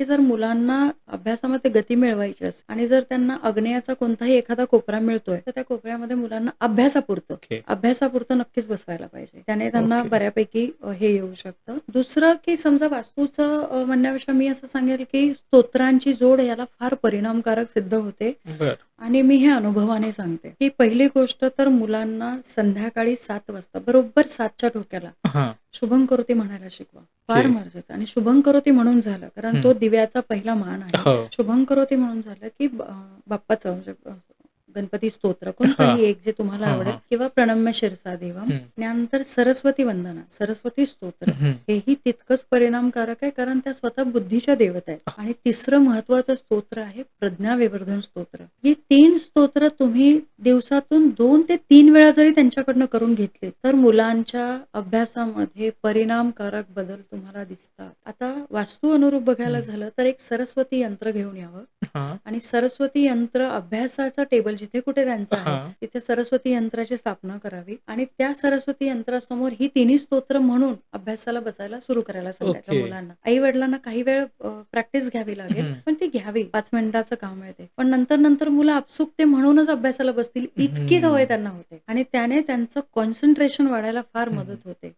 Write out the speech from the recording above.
की जर मुलांना अभ्यासामध्ये गती मिळवायची असेल आणि जर त्यांना अग्नेयाचा कोणताही एखादा कोपरा मिळतोय तर त्या कोपऱ्यामध्ये मुलांना अभ्यासापुरतं ओके अभ्यासापुरतं नक्कीच बसवायला पाहिजे. त्याने त्यांना ओके. बऱ्यापैकी हे येऊ शकतं. दुसरं की समजा वास्तूचं म्हणण्यापेक्षा मी असं सांगेल की स्तोत्रांची जोड याला फार परिणामकारक सिद्ध होते. आणि मी हे अनुभवाने सांगते. की पहिली गोष्ट तर मुलांना संध्याकाळी सात वाजता बरोबर सातच्या ठोक्याला हा. शुभं करोती म्हणायला शिकवा. फार. महत्वाचं आणि शुभं करोती म्हणून झालं कारण तो. दिव्याचा पहिला मान आहे. हो. शुभं करोती म्हणून झालं की बाप्पाचं म्हणजे गणपती स्तोत्र कोणतंही एक जे तुम्हाला आवडेल. किंवा प्रणम्य शिरसा हम्म. त्यानंतर सरस्वती वंदना सरस्वती स्तोत्र. हेही तितकंच परिणामकारक आहे कारण त्या स्वतः बुद्धीच्या देवता आहेत आणि तिसरं महत्वाचं स्तोत्र आहे प्रज्ञा विवर्धन स्तोत्र ही तीन स्तोत्र तुम्ही दिवसातून दोन ते तीन वेळा जरी त्यांच्याकडनं करून घेतले तर मुलांच्या अभ्यासामध्ये परिणामकारक बदल तुम्हाला दिसतात. आता वास्तू अनुरूप बघायला. झालं तर एक सरस्वती यंत्र घेऊन यावं. आणि सरस्वती यंत्र अभ्यासाचा टेबल जिथे कुठे त्यांचा आहे तिथे सरस्वती यंत्राची स्थापना करावी. आणि त्या सरस्वती यंत्रासमोर ही तिन्ही स्तोत्र म्हणून अभ्यासाला बसायला सुरू करायला सांगायचं. मुलांना. आई वडिलांना काही वेळ प्रॅक्टिस घ्यावी लागेल. पण ती घ्यावी. पाच मिनिटाचं काम आहे ते. पण नंतर नंतर मुलं आपसुक ते म्हणूनच अभ्यासाला बसतील इतकी. सवय त्यांना होते आणि त्याने त्यांचं कॉन्सन्ट्रेशन वाढायला फार. मदत होते